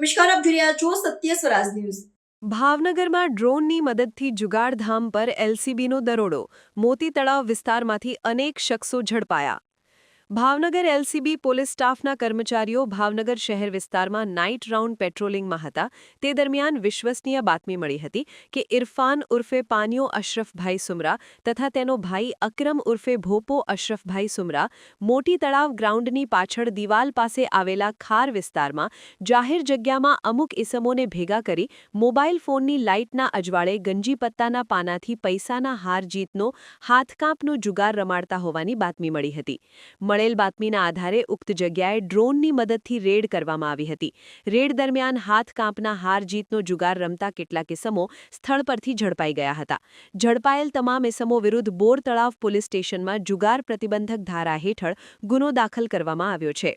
નમસ્કાર, આપ છો સત્ય સ્વરાજ ન્યૂઝ. ભાવનગરમાં ડ્રોનની મદદથી જુગાડધામ પર એલસીબીનો દરોડો. મોતી તળાવ વિસ્તારમાંથી અનેક શખ્સો ઝડપાયા. ભાવનગર એલસીબી પોલીસ સ્ટાફના કર્મચારીઓ ભાવનગર શહેર વિસ્તારમાં નાઇટ રાઉન્ડ પેટ્રોલિંગમાં હતા. તે દરમિયાન વિશ્વસનીય બાતમી મળી હતી કે ઇરફાન ઉર્ફે પાનિયો અશરફભાઈ સુમરા તથા તેનો ભાઈ અકરમ ઉર્ફે ભોપો અશરફભાઈ સુમરા મોટી તળાવ ગ્રાઉન્ડની પાછળ દિવાલ પાસે આવેલા ખાર વિસ્તારમાં જાહેર જગ્યામાં અમુક ઇસમોને ભેગા કરી મોબાઈલ ફોનની લાઇટના અજવાળે ગંજી પત્તાના પાનાથી પૈસાના હાર જીતનો, હાથકાંપનો જુગાર રમાડતા હોવાની બાતમી મળી હતી. મળેલ બાતમીના આધારે ઉક્ત જગ્યાએ ડ્રોનની મદદથી રેડ કરવામાં આવી હતી. રેડ દરમિયાન હાથકાંપના હાર જીતનો જુગાર રમતા કેટલાક ઇસમો સ્થળ પરથી ઝડપાઈ ગયા હતા. ઝડપાયેલ તમામ ઇસમો વિરુદ્ધ બોર તળાવ પોલીસ સ્ટેશનમાં જુગાર પ્રતિબંધક ધારા હેઠળ ગુનો દાખલ કરવામાં આવ્યો છે.